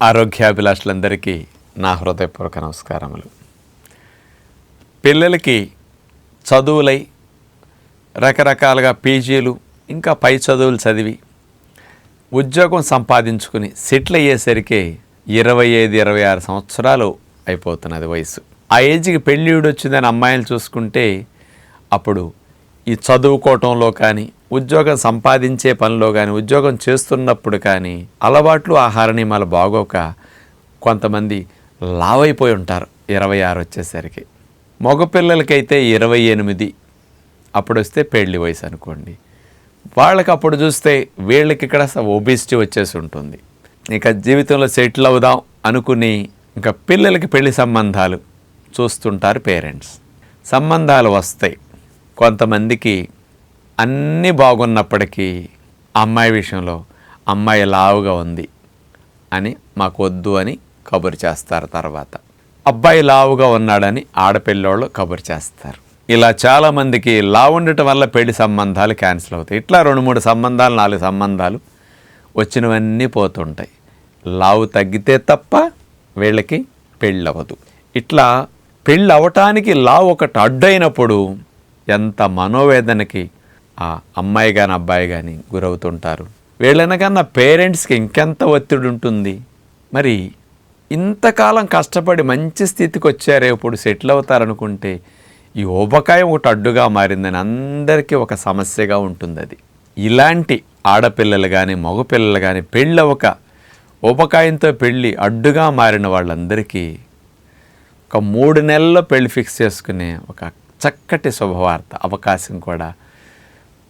ఆరోగ్యాభిలాషులందరికీ నా హృదయపూర్వక నమస్కారములు. పిల్లలకి చదువులై రకరకాలుగా పీజీలు ఇంకా పై చదువులు చదివి ఉద్యోగం సంపాదించుకుని సెటిల్ అయ్యేసరికి ఇరవై ఐదు ఇరవై ఆరు సంవత్సరాలు అయిపోతున్నది వయసు ఆ ఏజ్కి పెళ్ళిడు వచ్చిందని అమ్మాయిలు చూసుకుంటే అప్పుడు ఈ చదువుకోవటంలో కానీ ఉద్యోగం సంపాదించే పనిలో కానీ ఉద్యోగం చేస్తున్నప్పుడు కానీ అలవాట్లు ఆహార నియమాలు బాగోక కొంతమంది లావైపోయి ఉంటారు. ఇరవై ఆరు వచ్చేసరికి. మగపిల్లలకైతే ఇరవై ఎనిమిది అప్పుడు వస్తే పెళ్ళి వయసు అనుకోండి. వాళ్ళకి అప్పుడు చూస్తే వీళ్ళకి ఇక్కడ ఒబిసిటీ వచ్చేసి ఉంటుంది. ఇక జీవితంలో సెటిల్ అవుదాం అనుకుని ఇంకా పిల్లలకి పెళ్ళి సంబంధాలు చూస్తుంటారు పేరెంట్స్. సంబంధాలు వస్తాయి. కొంతమందికి అన్నీ బాగున్నప్పటికీ అమ్మాయి విషయంలో అమ్మాయి లావుగా ఉంది అని మాకు వద్దు అని కబురు చేస్తారు తర్వాత. అబ్బాయి లావుగా ఉన్నాడని ఆడపిల్లోళ్ళు కబురు చేస్తారు. ఇలా చాలామందికి లావు ఉండటం వల్ల పెళ్ళి సంబంధాలు క్యాన్సిల్ అవుతాయి. ఇట్లా రెండు మూడు సంబంధాలు నాలుగు సంబంధాలు వచ్చినవన్నీ పోతుంటాయి. లావు తగ్గితే తప్ప వీళ్ళకి పెళ్ళి అవ్వదు ఇట్లా పెళ్ళి అవటానికి లావు ఒకటి అడ్డైనప్పుడు ఎంత మనోవేదనకి ఆ అమ్మాయి కానీ అబ్బాయి కానీ గురవుతుంటారు. వీళ్ళనకన్నా పేరెంట్స్కి ఇంకెంత ఒత్తిడి ఉంటుంది? మరి ఇంతకాలం కష్టపడి మంచి స్థితికి వచ్చారే ఇప్పుడు సెటిల్ అవుతారనుకుంటే ఈ ఊబకాయం ఒకటి అడ్డుగా మారిందని అందరికీ ఒక సమస్యగా ఉంటుంది అది ఇలాంటి ఆడపిల్లలు కానీ మగపిల్లలు కానీ పెళ్ళవక ఊబకాయంతో పెళ్ళి అడ్డుగా మారిన వాళ్ళందరికీ ఒక మూడు నెలల్లో పెళ్ళి ఫిక్స్ చేసుకునే ఒక చక్కటి శుభవార్త అవకాశం కూడా.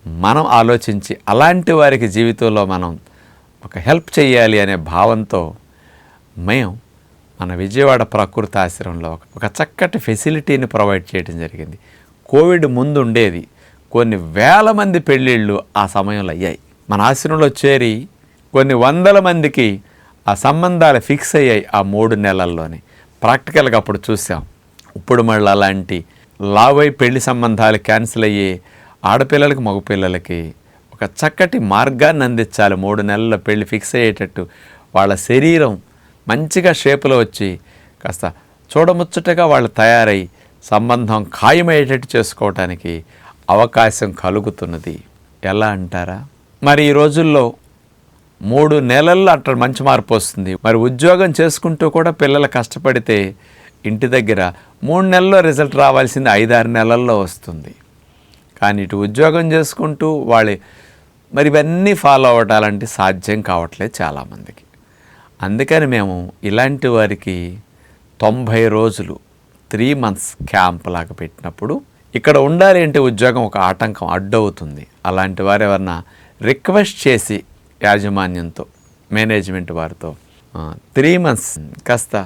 మనం ఆలోచించి అలాంటి వారికి జీవితంలో మనం ఒక హెల్ప్ చేయాలి అనే భావంతో మేము మన విజయవాడ ప్రకృతి ఆశ్రమంలో ఒక- చక్కటి ఫెసిలిటీని ప్రొవైడ్ చేయడం జరిగింది. కోవిడ్ ముందు ఉండేది. కొన్ని వేల మంది పెళ్ళిళ్ళు ఆ సమయంలో అయ్యాయి. మన ఆశ్రమంలో చేరి కొన్ని వందల మందికి ఆ సంబంధాలు ఫిక్స్ అయ్యాయి ఆ మూడు నెలల్లోనే. ప్రాక్టికల్గా అప్పుడు చూసాం. ఇప్పుడు మళ్ళీ అలాంటి లావై పెళ్ళి సంబంధాలు క్యాన్సిల్ అయ్యి ఆడపిల్లలకి మగపిల్లలకి ఒక చక్కటి మార్గాన్ని అందించాలి. మూడు నెలల పెళ్ళి ఫిక్స్ అయ్యేటట్టు వాళ్ళ శరీరం మంచిగా షేపులో వచ్చి కాస్త చూడముచ్చటగా వాళ్ళు తయారై సంబంధం ఖాయమయ్యేటట్టు చేసుకోవటానికి అవకాశం కలుగుతున్నది. ఎలా అంటారా? మరి ఈ రోజుల్లో మూడు నెలల్లో అట్లా మంచి మార్పు వస్తుంది. మరి ఉద్యోగం చేసుకుంటూ కూడా పిల్లలు కష్టపడితే ఇంటి దగ్గర మూడు నెలల్లో రిజల్ట్ రావాల్సింది ఐదారు నెలల్లో వస్తుంది. కానీ ఇటు ఉద్యోగం చేసుకుంటూ వాళ్ళు మరి ఇవన్నీ ఫాలో అవ్వటాలంటే సాధ్యం కావట్లేదు చాలామందికి. అందుకని మేము ఇలాంటి వారికి తొంభై రోజులు త్రీ మంత్స్ క్యాంప్ లాగా పెట్టినప్పుడు ఇక్కడ ఉండాలి అంటే ఉద్యోగం ఒక ఆటంకం అడ్డవుతుంది. అలాంటి వారు ఎవరన్నా రిక్వెస్ట్ చేసి యాజమాన్యంతో మేనేజ్మెంట్ వారితో త్రీ మంత్స్ కాస్త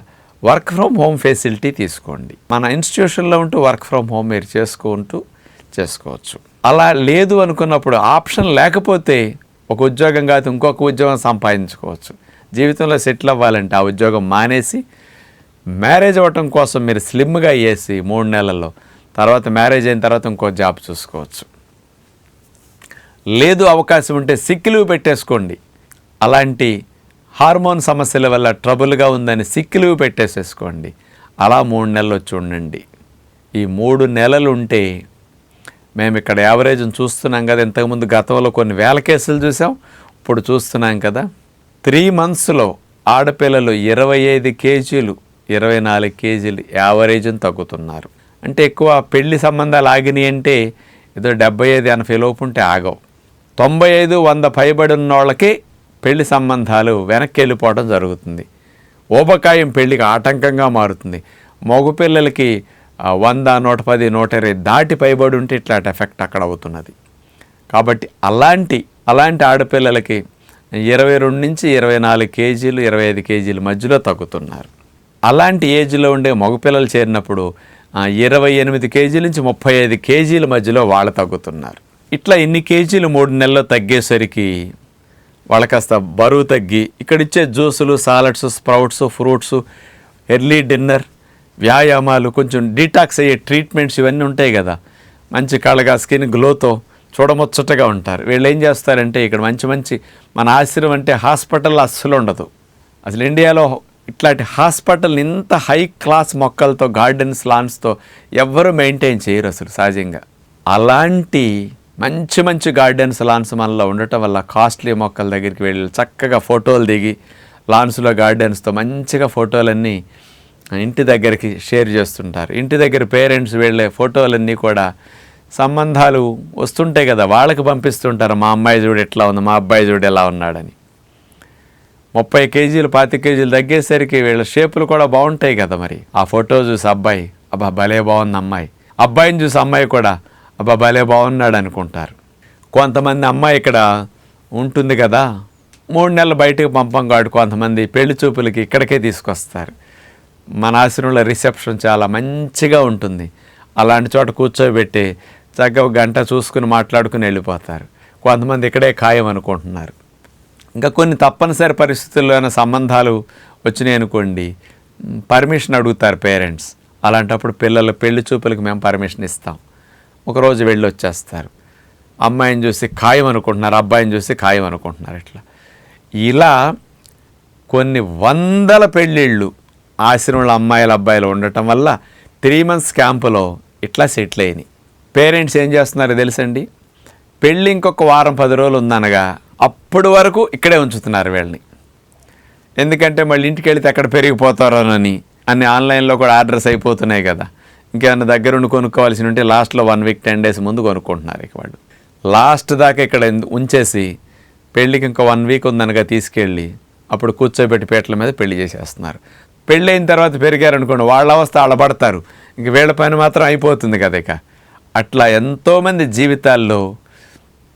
వర్క్ ఫ్రమ్ హోమ్ ఫెసిలిటీ తీసుకోండి. మన ఇన్స్టిట్యూషన్లో ఉంటూ వర్క్ ఫ్రమ్ హోమ్ మీరు చేసుకుంటూ చేసుకోవచ్చు. అలా లేదు అనుకున్నప్పుడు ఆప్షన్ లేకపోతే ఒక ఉద్యోగం కాదు ఇంకొక ఉద్యోగం సంపాదించుకోవచ్చు. జీవితంలో సెటిల్ అవ్వాలంటే ఆ ఉద్యోగం మానేసి మ్యారేజ్ అవ్వటం కోసం మీరు స్లిమ్గా వేసి మూడు నెలల్లో తర్వాత మ్యారేజ్ అయిన తర్వాత ఇంకో జాబ్ చూసుకోవచ్చు. లేదు అవకాశం ఉంటే సిక్కిలు పెట్టేసుకోండి. అలాంటి హార్మోన్ సమస్యల వల్ల ట్రబుల్గా ఉందని సిక్ పెట్టేసేసుకోండి. అలా మూడు నెలలు చూడండి ఈ మూడు నెలలు ఉంటే మేము ఇక్కడ యావరేజ్ చూస్తున్నాం కదా ఇంతకుముందు గతంలో కొన్ని వేల కేసులు చూసాం ఇప్పుడు చూస్తున్నాం కదా. త్రీ మంత్స్లో ఆడపిల్లలు ఇరవై ఐదు కేజీలు ఇరవై నాలుగు కేజీలు యావరేజ్ని తగ్గుతున్నారు. అంటే ఎక్కువ పెళ్ళి సంబంధాలు ఆగినాయి అంటే ఏదో డెబ్బై ఐదు ఎనభై లోపు ఉంటే ఆగవు తొంభై ఐదు వంద పైబడి ఉన్న వాళ్ళకి పెళ్ళి సంబంధాలు వెనక్కి వెళ్ళిపోవడం జరుగుతుంది. ఊబకాయం పెళ్ళికి ఆటంకంగా మారుతుంది. మగపిల్లలకి వంద నూట పది నూట ఇరవై దాటి పైబడి ఉంటే ఇట్లాంటి ఎఫెక్ట్ అక్కడ అవుతున్నది. కాబట్టి అలాంటి అలాంటి ఆడపిల్లలకి ఇరవై రెండు నుంచి ఇరవై నాలుగు కేజీలు ఇరవై ఐదు కేజీల మధ్యలో తగ్గుతున్నారు. అలాంటి ఏజ్లో ఉండే మగపిల్లలు చేరినప్పుడు ఇరవై ఎనిమిది కేజీల నుంచి ముప్పై ఐదు కేజీల మధ్యలో వాళ్ళు తగ్గుతున్నారు. ఇట్లా ఇన్ని కేజీలు మూడు నెలల్లో తగ్గేసరికి వాళ్ళ కాస్త బరువు తగ్గి ఇక్కడ ఇచ్చే జ్యూసులు salads sprouts fruits early dinner వ్యాయామాలు కొంచెం డీటాక్స్ అయ్యే ట్రీట్మెంట్స్ ఇవన్నీ ఉంటాయి కదా. మంచి కళ్ళగా స్కిన్ గ్లోతో చూడముచ్చటగా ఉంటారు. వీళ్ళు ఏం చేస్తారంటే ఇక్కడ మంచి మంచి మన ఆశ్రమం అంటే హాస్పిటల్ అస్సలు ఉండదు. అసలు ఇండియాలో ఇట్లాంటి హాస్పిటల్ ఇంత హై క్లాస్ మొక్కలతో గార్డెన్స్ లాన్స్తో ఎవ్వరూ మెయింటైన్ చేయరు అసలు సహజంగా. అలాంటి మంచి మంచి గార్డెన్స్ లాన్స్ మనలో ఉండటం వల్ల కాస్ట్లీ మొక్కల దగ్గరికి వెళ్ళి చక్కగా ఫోటోలు దిగి లాన్స్లో గార్డెన్స్తో మంచిగా ఫోటోలన్నీ ఇంటి దగ్గరికి షేర్ చేస్తుంటారు. ఇంటి దగ్గర పేరెంట్స్ వెళ్ళే ఫోటోలన్నీ కూడా సంబంధాలు వస్తుంటాయి కదా వాళ్ళకి పంపిస్తుంటారు. మా అమ్మాయి చూడు ఎట్లా ఉంది మా అబ్బాయి చూడు ఎలా ఉన్నాడని. ముప్పై కేజీలు పాతి కేజీలు తగ్గేసరికి వీళ్ళ షేపులు కూడా బాగుంటాయి కదా మరి. ఆ ఫోటో చూసి అబ్బాయి అబ్బా భలే బాగుంది అమ్మాయి. అబ్బాయిని చూసి అమ్మాయి కూడా అబ్బా భలే బాగున్నాడు అనుకుంటారు. కొంతమంది అమ్మాయి ఇక్కడ ఉంటుంది కదా మూడు నెలలు బయటకు పంపం కాడు కొంతమంది పెళ్ళి చూపులకి ఇక్కడికే తీసుకొస్తారు. మన ఆశ్రమంలో రిసెప్షన్ చాలా మంచిగా ఉంటుంది. అలాంటి చోట కూర్చోబెట్టి చక్కగా గంట చూసుకుని మాట్లాడుకుని వెళ్ళిపోతారు. కొంతమంది ఇక్కడే ఖాయం అనుకుంటున్నారు. ఇంకా కొన్ని తప్పనిసరి పరిస్థితుల్లోనే సంబంధాలు వచ్చినాయి అనుకోండి పర్మిషన్ అడుగుతారు పేరెంట్స్. అలాంటప్పుడు పిల్లల పెళ్ళి చూపులకు మేము పర్మిషన్ ఇస్తాం. ఒకరోజు వెళ్ళి వచ్చేస్తారు అమ్మాయిని చూసి ఖాయం అనుకుంటున్నారు అబ్బాయిని చూసి ఖాయం అనుకుంటున్నారు ఇట్లా. ఇలా కొన్ని వందల పెళ్ళిళ్ళు ఆశ్రమంలో అమ్మాయిల అబ్బాయిలు ఉండటం వల్ల త్రీ మంత్స్ క్యాంపులో ఇట్లా సెటిల్ అయినాయి. పేరెంట్స్ ఏం చేస్తున్నారో తెలుసండి? పెళ్ళి ఇంకొక వారం పది రోజులు ఉందనగా అప్పటి వరకు ఇక్కడే ఉంచుతున్నారు వీళ్ళని. ఎందుకంటే మళ్ళీ ఇంటికి వెళితే ఎక్కడ పెరిగిపోతారోనని అన్ని ఆన్లైన్లో కూడా ఆర్డర్స్ అయిపోతున్నాయి కదా. ఇంకేమైనా దగ్గరుండి కొనుక్కోవాల్సి ఉంటే లాస్ట్లో వన్ వీక్ టెన్ డేస్ ముందు కొనుక్కుంటున్నారు ఇక వాళ్ళు. లాస్ట్ దాకా ఇక్కడ ఉంచేసి పెళ్ళికి ఇంకా వన్ వీక్ ఉందనగా తీసుకెళ్ళి అప్పుడు కూర్చోబెట్టి పీటల మీద పెళ్ళి చేసేస్తున్నారు. పెళ్ళి అయిన తర్వాత పెరిగారనుకోండి వాళ్ళ అవస్థ వాళ్ళ పడతారు. ఇంక వీళ్ళ పని మాత్రం అయిపోతుంది కదా ఇక. అట్లా ఎంతోమంది జీవితాల్లో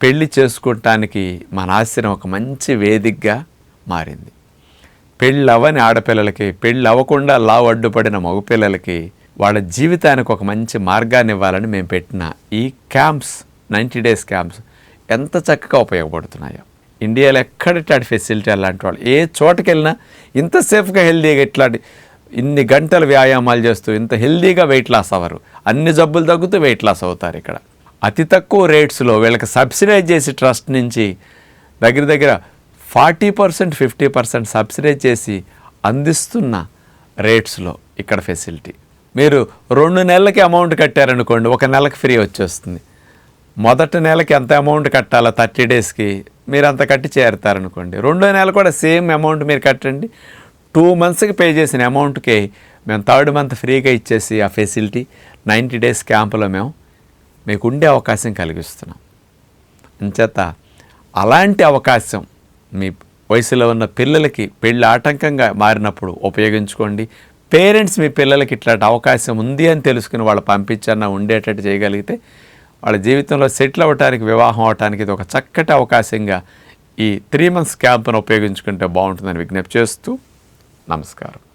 పెళ్ళి చేసుకోవటానికి మన ఆశ్రమం ఒక మంచి వేదికగా మారింది. పెళ్ళి ఆడపిల్లలకి పెళ్ళి అవ్వకుండా లావు అడ్డుపడిన మగపిల్లలకి వాళ్ళ జీవితానికి ఒక మంచి మార్గాన్ని ఇవ్వాలని మేము పెట్టిన ఈ క్యాంప్స్ నైంటీ డేస్ క్యాంప్స్ ఎంత చక్కగా ఉపయోగపడుతున్నాయో. ఇండియాలో ఎక్కడిట్లాంటి ఫెసిలిటీ అలాంటి వాళ్ళు ఏ చోటకి వెళ్ళినా ఇంత సేఫ్గా హెల్దీగా ఇట్లాంటి ఇన్ని గంటలు వ్యాయామాలు చేస్తూ ఇంత హెల్దీగా వెయిట్ లాస్ అవ్వరు. అన్ని జబ్బులు తగ్గుతూ వెయిట్ లాస్ అవుతారు ఇక్కడ. అతి తక్కువ రేట్స్లో వీళ్ళకి సబ్సిడైజ్ చేసి ట్రస్ట్ నుంచి దగ్గర దగ్గర forty percent fifty percent subsidise చేసి అందిస్తున్న రేట్స్లో ఇక్కడ ఫెసిలిటీ. మీరు రెండు నెలలకి అమౌంట్ కట్టారనుకోండి ఒక నెలకి ఫ్రీ వచ్చేస్తుంది. మొదటి నెలకి ఎంత అమౌంట్ కట్టాలో థర్టీ డేస్కి మీరు అంత కట్టి చేరుతారనుకోండి. రెండో నెల కూడా సేమ్ అమౌంట్ మీరు కట్టండి. టూ మంత్స్కి పే చేసిన అమౌంట్కి మేము థర్డ్ మంత్ ఫ్రీగా ఇచ్చేసి ఆ ఫెసిలిటీ నైంటీ డేస్ క్యాంపులో మేము మీకు ఉండే అవకాశం కలిగిస్తున్నాం. అంచేత అలాంటి అవకాశం మీ వయసులో ఉన్న పిల్లలకి పెళ్ళి ఆటంకంగా మారినప్పుడు ఉపయోగించుకోండి. పేరెంట్స్ మీ పిల్లలకి ఇట్లాంటి అవకాశం ఉంది అని తెలుసుకుని వాళ్ళు పంపించన్నా ఉండేటట్టు చేయగలిగితే వాళ్ళ జీవితంలో సెటిల్ అవ్వటానికి వివాహం అవటానికి ఇది ఒక చక్కటి అవకాశంగా ఈ త్రీ మంత్స్ క్యాంప్ను ఉపయోగించుకుంటే బాగుంటుందని విజ్ఞప్తి చేస్తూ నమస్కారం.